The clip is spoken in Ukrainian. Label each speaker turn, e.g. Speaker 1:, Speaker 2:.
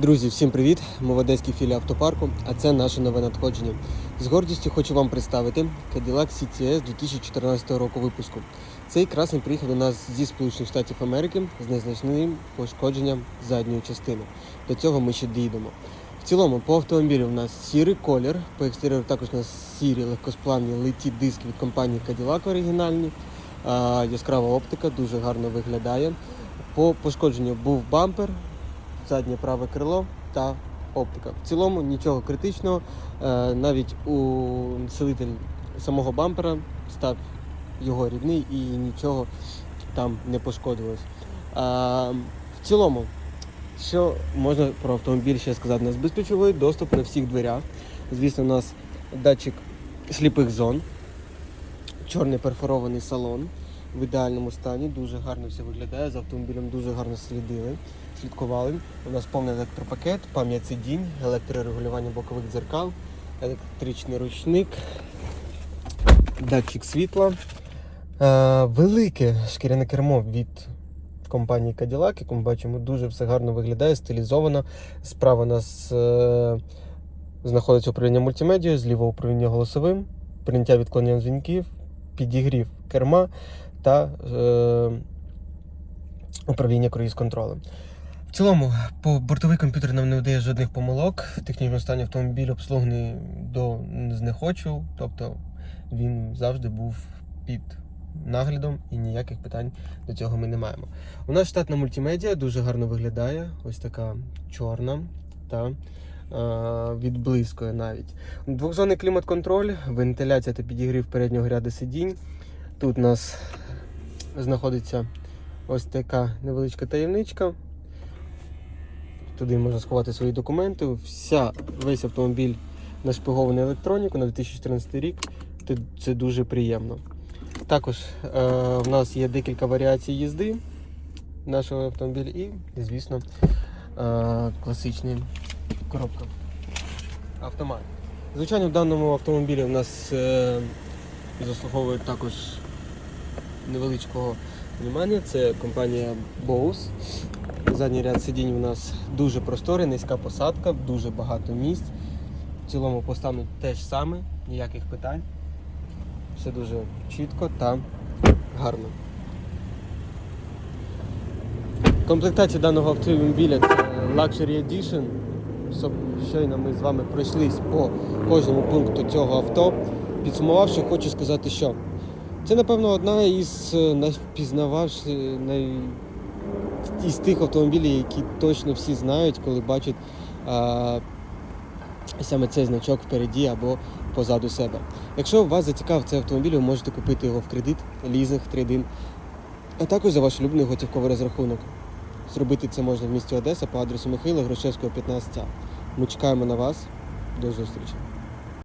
Speaker 1: Друзі, всім привіт! Ми в Одеській філії автопарку, а це наше нове надходження. З гордістю хочу вам представити Cadillac CTS 2014 року випуску. Цей красний приїхав до нас зі Сполучених Штатів Америки з незначним пошкодженням задньої частини. До цього ми ще дійдемо. В цілому по автомобілю у нас сірий колір, по екстер'єру також у нас сірі легкосплавні литі диски від компанії Cadillac оригінальні. Яскрава оптика дуже гарно виглядає. По пошкодженню був бампер, заднє праве крило та оптика. В цілому нічого критичного. Е, Навіть усилитель самого бампера став його рідний і нічого там не пошкодилось. В цілому, що можна про автомобіль ще сказати? У нас безключовий доступ на всіх дверях. Звісно, у нас датчик сліпих зон, чорний перфорований салон в ідеальному стані, дуже гарно все виглядає. За автомобілем дуже гарно слідили, слідкували. У нас повний електропакет, пам'ять сидінь, електрорегулювання бокових дзеркал, електричний ручник, датчик світла. Е, велике шкіряне кермо від компанії Cadillac, як ми бачимо, дуже все гарно виглядає, стилізовано. Справа у нас е, знаходиться управління мультимедією, зліва управління голосовим, прийняття відклонення дзвінків, підігрів керма та е, управління круїз-контролем. В цілому, бортовий комп'ютер нам не видає жодних помилок. В технічному стані автомобіль обслугений до знехочу, тобто він завжди був під наглядом і ніяких питань до цього ми не маємо. У нас штатна мультимедіа дуже гарно виглядає, ось така чорна та е, відблискує навіть. Двохзонний клімат-контроль, вентиляція та підігрів переднього ряду сидінь. Тут у нас знаходиться ось така невеличка таємничка. Туди можна сховати свої документи. Вся, весь автомобіль нашпигований електроніку на 2014 рік. Це- дуже приємно. Також е, в нас є декілька варіацій їзди нашого автомобіля і, звісно, е, класичний коробка. Автомат. Звичайно, в даному автомобілі у нас е, заслуговує також невеличкого внимання. Це компанія Bose. Задній ряд сидінь у нас дуже просторий, низька посадка, дуже багато місць. В цілому по стану теж саме, ніяких питань. Все дуже чітко та гарно. Комплектація даного автомобіля це Luxury Edition. Щойно ми з вами пройшлись по кожному пункту цього авто. Підсумувавши, хочу сказати, що це, напевно, одна із е, найвпізнававших, най... із тих автомобілів, які точно всі знають, коли бачать а, саме цей значок впереді або позаду себе. Якщо вас зацікавив цей автомобіль, ви можете купити його в кредит, лізинг, трейдин, а також за ваш улюблений готівковий розрахунок. Зробити це можна в місті Одеса по адресу Михайла Грушевського, 15А. Ми чекаємо на вас. До зустрічі.